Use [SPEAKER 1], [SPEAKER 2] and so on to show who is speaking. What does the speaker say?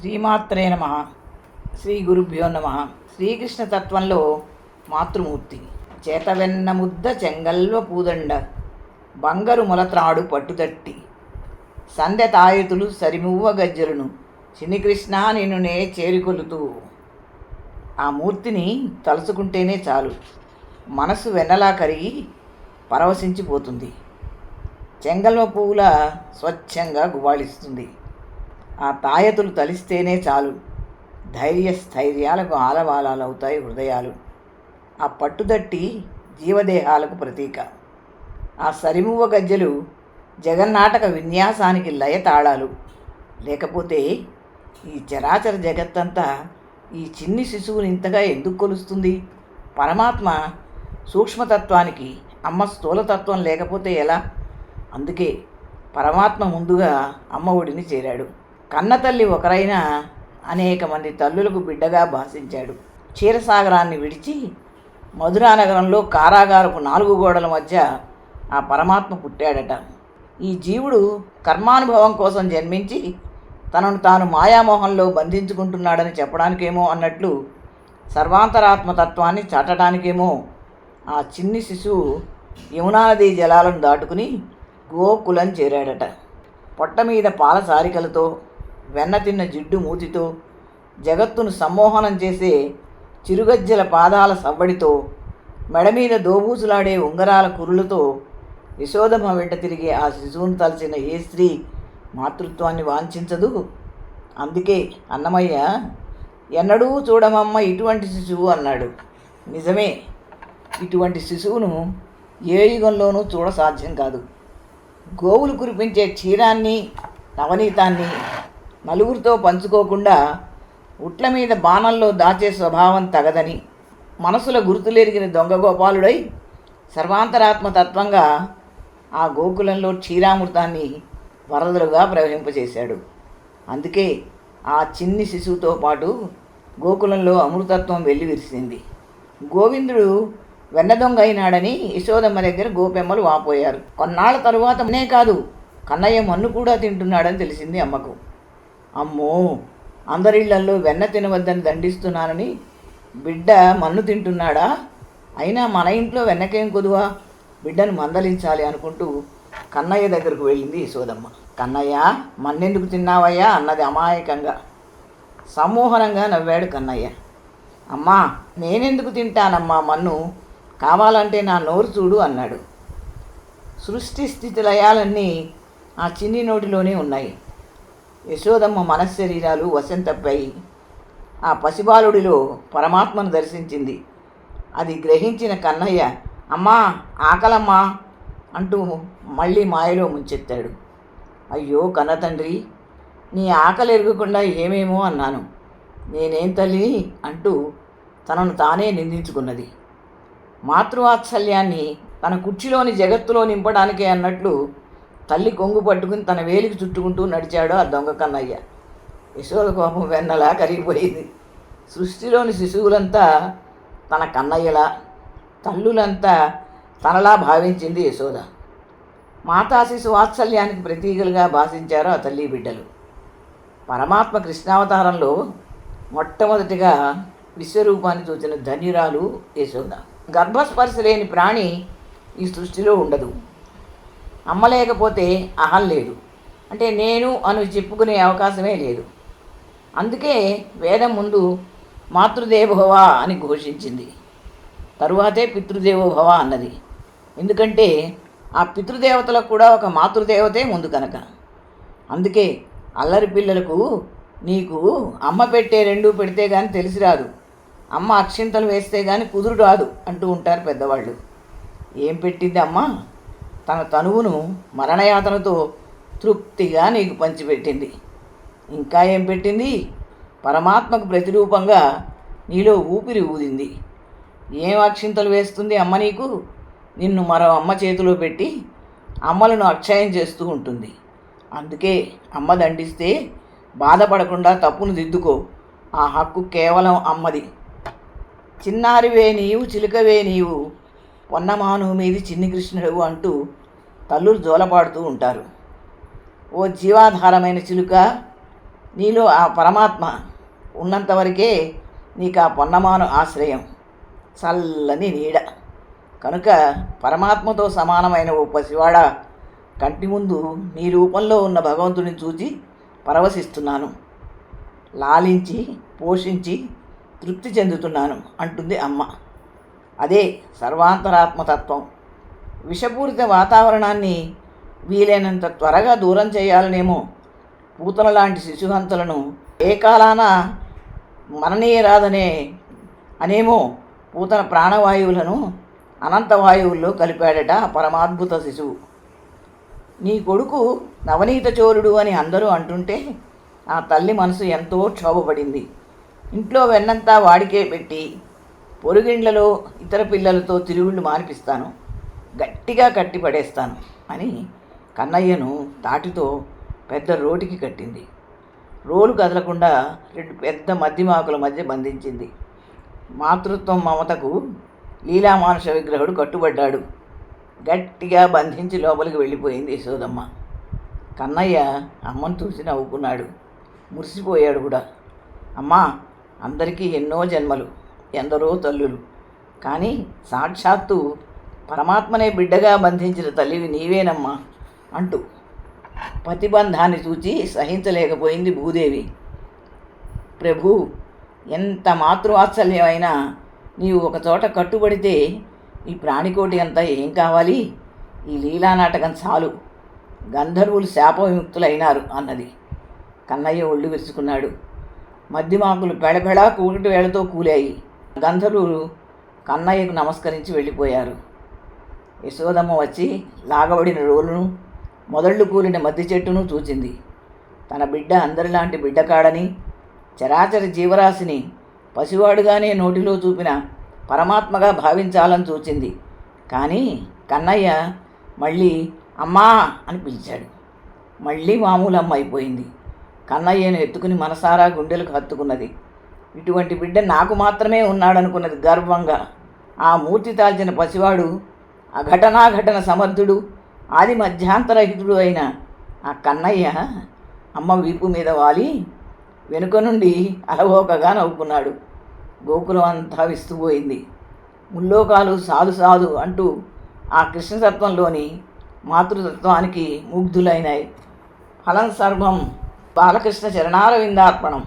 [SPEAKER 1] శ్రీమాత్రే నమ. శ్రీ గురుభ్యో నమ. శ్రీకృష్ణ తత్వంలో మాతృమూర్తి. చేతవెన్న ముద్ద చెంగల్వ పూదండ. బంగరు మొలత్రాడు పట్టుతట్టి. సందె తాయుతులు సరిమువ్వ గజ్జలను. చిన్నికృష్ణ నేనునే చేరుకొలుతూ. ఆ మూర్తిని తలుచుకుంటేనే చాలు. మనసు వెన్నలా కరిగి పరవశించిపోతుంది. చెంగల్వ పువ్వుల స్వచ్ఛంగా గుబాళిస్తుంది ఆ తాయతులు తలిస్తేనే చాలు. ధైర్య స్థైర్యాలకు ఆలవాలాలవుతాయి హృదయాలు. ఆ పట్టుదట్టి జీవదేహాలకు ప్రతీక. ఆ సరిమువ్వ గజ్జలు జగన్నాటక విన్యాసానికి లయ తాళాలు లేకపోతే ఈ చరాచర జగత్తంతా ఈ చిన్ని శిశువుని ఇంతగా ఎందుకు కొలుస్తుంది? పరమాత్మ సూక్ష్మతత్వానికి అమ్మ స్థూలతత్వం లేకపోతే ఎలా? అందుకే పరమాత్మ ముందుగా అమ్మ ఒడిని చేరాడు. కన్నతల్లి ఒకరైనా అనేక మంది తల్లులకు బిడ్డగా భాషించాడు. క్షీరసాగరాన్ని విడిచి మధురానగరంలో కారాగారపు నాలుగు గోడల మధ్య ఆ పరమాత్మ పుట్టాడట. ఈ జీవుడు కర్మానుభవం కోసం జన్మించి తనను తాను మాయామోహంలో బంధించుకుంటున్నాడని చెప్పడానికేమో అన్నట్లు సర్వాంతరాత్మతత్వాన్ని చాటడానికేమో ఆ చిన్ని శిశువు యమునానదీ జలాలను దాటుకుని గోకులం చేరాడట. పొట్ట మీద పాల సారికలతో వెన్న తిన్న జిడ్డు మూతితో జగత్తును సమ్మోహనం చేసే చిరుగజ్జల పాదాల సవ్వడితో మెడ మీద దోబూసులాడే ఉంగరాల కురులతో యశోదమ్మ వెంట తిరిగే ఆ శిశువును తలచిన ఏ స్త్రీ మాతృత్వాన్ని వాంఛించదు? అందుకే అన్నమయ్య ఎన్నడూ చూడమమ్మ ఇటువంటి శిశువు అన్నాడు. నిజమే ఇటువంటి శిశువును ఏ యుగంలోనూ చూడ సాధ్యం కాదు. గోవులు కురిపించే క్షీరాన్ని నవనీతాన్ని నలుగురితో పంచుకోకుండా ఉట్ల మీద బాణంలో దాచే స్వభావం తగదని మనసుల గుర్తులెరిగిన దొంగ గోపాలుడై సర్వాంతరాత్మ తత్వంగా ఆ గోకులంలో క్షీరామృతాన్ని వరదలుగా ప్రవహింపజేశాడు. అందుకే ఆ చిన్ని శిశువుతో పాటు గోకులంలో అమృతత్వం వెల్లివిరిసింది గోవిందుడు వెన్నదొంగ అయినాడని యశోదమ్మ దగ్గర గోపెమ్మలు వాపోయారు. కొన్నాళ్ళ తరువాత అనే కాదు కన్నయ్య మన్ను కూడా తింటున్నాడని తెలిసింది అమ్మకు. అమ్మో అందరిళ్ళల్లో వెన్న తినవద్దని దండిస్తున్నానని బిడ్డ మన్ను తింటున్నాడా? అయినా మన ఇంట్లో వెన్నకేం కొదువా? బిడ్డను మందలించాలి అనుకుంటూ కన్నయ్య దగ్గరకు వెళ్ళింది యశోదమ్మ. కన్నయ్య మన్నెందుకు తిన్నావయ్యా? అన్నది అమాయకంగా. సమ్మోహనంగా నవ్వాడు కన్నయ్య. అమ్మా నేనెందుకు తింటానమ్మా మన్ను? కావాలంటే నా నోరు చూడు అన్నాడు. సృష్టి స్థితి లయాలన్నీ ఆ చిన్ని నోటిలోనే ఉన్నాయి. యశోదమ్మ మనశ్శరీరాలు వసంతపై ఆ పసిబాలుడిలో పరమాత్మను దర్శించింది. అది గ్రహించిన కన్నయ్య అమ్మా ఆకలమ్మా అంటూ మళ్ళీ మాయలో ముంచెత్తాడు. అయ్యో కన్నతండ్రి నీ ఆకలి ఎరగకుండా ఏమేమో అన్నాను. నేనేం తల్లి అంటూ తనను తానే నిందించుకున్నది. మాతృవాత్సల్యాన్ని తన కుర్చీలోని జగత్తులో నింపడానికే అన్నట్లు తల్లి కొంగు పట్టుకుని తన వేలికి చుట్టుకుంటూ నడిచాడు ఆ దొంగ కన్నయ్య. యశోద కోపం వెన్నలా కరిగిపోయింది. సృష్టిలోని శిశువులంతా తన కన్నయ్యలా తల్లులంతా తనలా భావించింది యశోద. మాతా శిశు వాత్సల్యానికి ప్రతీకలుగా భాషించారు ఆ తల్లి బిడ్డలు. పరమాత్మ కృష్ణావతారంలో మొట్టమొదటిగా విశ్వరూపాన్ని చూచిన ధన్యురాలు యశోద. గర్భస్పర్శ లేని ప్రాణి ఈ సృష్టిలో ఉండదు. అమ్మలేకపోతే అహం లేదు. అంటే నేను అని చెప్పుకునే అవకాశమే లేదు. అందుకే వేదం ముందు మాతృదేవోభవ అని ఘోషించింది. తరువాతే పితృదేవోభవ అన్నది. ఎందుకంటే ఆ పితృదేవతలకు కూడా ఒక మాతృదేవతే ముందు కనుక. అందుకే అల్లరి పిల్లలకు నీకు అమ్మ పెట్టే రెండు పెడితే కానీ తెలిసి రాదు. అమ్మ అక్షింతలు వేస్తే కానీ కుదురు రాదు అంటూ ఉంటారు పెద్దవాళ్ళు. ఏం పెట్టింది అమ్మ తన తనువును మరణయాతనతో తృప్తిగా నీకు పంచిపెట్టింది. ఇంకా ఏం పెట్టింది? పరమాత్మకు ప్రతిరూపంగా నీలో ఊపిరి ఊదింది. ఏం అక్షింతలు వేస్తుంది అమ్మ నీకు? నిన్ను మరో అమ్మ చేతిలో పెట్టి అమ్మలను అక్షయం చేస్తూ ఉంటుంది. అందుకే అమ్మ దండిస్తే బాధపడకుండా తప్పును దిద్దుకో. ఆ హక్కు కేవలం అమ్మది. చిన్నారివే నీవు చిలుకవే నీవు పొన్నమాను మీది చిన్ని కృష్ణుడు అంటూ తల్లులు జోలపాడుతూ ఉంటారు. ఓ జీవాధారమైన చిలుక నీలో ఆ పరమాత్మ ఉన్నంతవరకే నీకు ఆ పొన్నమాను ఆశ్రయం. చల్లని నీడ. కనుక పరమాత్మతో సమానమైన ఓ పసివాడ కంటి ముందు నీ రూపంలో ఉన్న భగవంతుని చూచి పరవశిస్తున్నాను. లాలించి పోషించి తృప్తి చెందుతున్నాను అంటుంది అమ్మ. అదే సర్వాంతరాత్మతత్వం. విషపూరిత వాతావరణాన్ని వీలైనంత త్వరగా దూరం చేయాలనేమో పూతల లాంటి శిశుహంతలను ఏ కాలాన మననీయరాదనే అనేమో పూతన ప్రాణవాయువులను అనంత వాయువుల్లో కలిపాడట పరమాద్భుత శిశువు. నీ కొడుకు నవనీత చోరుడు అని అందరూ అంటుంటే ఆ తల్లి మనసు ఎంతో క్షోభపడింది. ఇంట్లో వెన్నంతా వాడికే పెట్టి పొరుగిండ్లలో ఇతర పిల్లలతో తిరుగుళ్ళు మానిపిస్తాను గట్టిగా కట్టి పడేస్తాను అని కన్నయ్యను తాటితో పెద్ద రోటికి కట్టింది. రోలు కదలకుండా రెండు పెద్ద మధ్యమాకుల మధ్య బంధించింది. మాతృత్వం మమతకు లీలామానుష విగ్రహుడు కట్టుబడ్డాడు. గట్టిగా బంధించి లోపలికి వెళ్ళిపోయింది యశోదమ్మ. కన్నయ్య అమ్మను చూసి నవ్వుకున్నాడు. మురిసిపోయాడు కూడా. అమ్మా అందరికీ ఎన్నో జన్మలు. ఎందరో తల్లులు. కానీ సాక్షాత్తు పరమాత్మనే బిడ్డగా బంధించిన తల్లివి నీవేనమ్మా అంటూ పతిబంధాన్ని చూచి సహించలేకపోయింది భూదేవి. ప్రభు ఎంత మాతృవాత్సల్యమైనా నీవు ఒకచోట కట్టుబడితే ఈ ప్రాణికోటి అంతా ఏం కావాలి? ఈ లీలా నాటకం చాలు. గంధర్వులు శాపవిముక్తులైనారు అన్నది. కన్నయ్య ఒళ్ళు విరుచుకున్నాడు. మధ్యమాకులు పెడపెడా కూకటి వేళతో కూలాయి. గంధర్వులు కన్నయ్యకు నమస్కరించి వెళ్ళిపోయారు. యశోదమ్మ వచ్చి లాగబడిన రోలును మొదళ్ళు కూలిన మద్ది చెట్టును చూచింది. తన బిడ్డ అందరిలాంటి బిడ్డ కాడని చరాచర జీవరాశిని పసివాడుగానే నోటిలో చూపిన పరమాత్మగా భావించాలని చూచింది. కానీ కన్నయ్య మళ్ళీ అమ్మా అని పిలిచాడు. మళ్ళీ మామూలు అమ్మ అయిపోయింది. కన్నయ్యను ఎత్తుకుని మనసారా గుండెలకు హత్తుకున్నది. ఇటువంటి బిడ్డ నాకు మాత్రమే ఉన్నాడనుకున్నది గర్వంగా. ఆ మూర్తి తాల్చిన పసివాడు అఘటనాఘటన సమర్థుడు ఆది మధ్యాంతరహితుడు అయిన ఆ కన్నయ్య అమ్మ వీపు మీద వాలి వెనుక నుండి అలవోకగా నవ్వుకున్నాడు. గోకులం అంతా విస్తుపోయింది ముల్లోకాలు సాధు సాధు అంటూ ఆ కృష్ణతత్వంలోని మాతృతత్వానికి ముగ్ధులైనాయి. ఫలం సర్వం బాలకృష్ణ చరణార విందార్పణం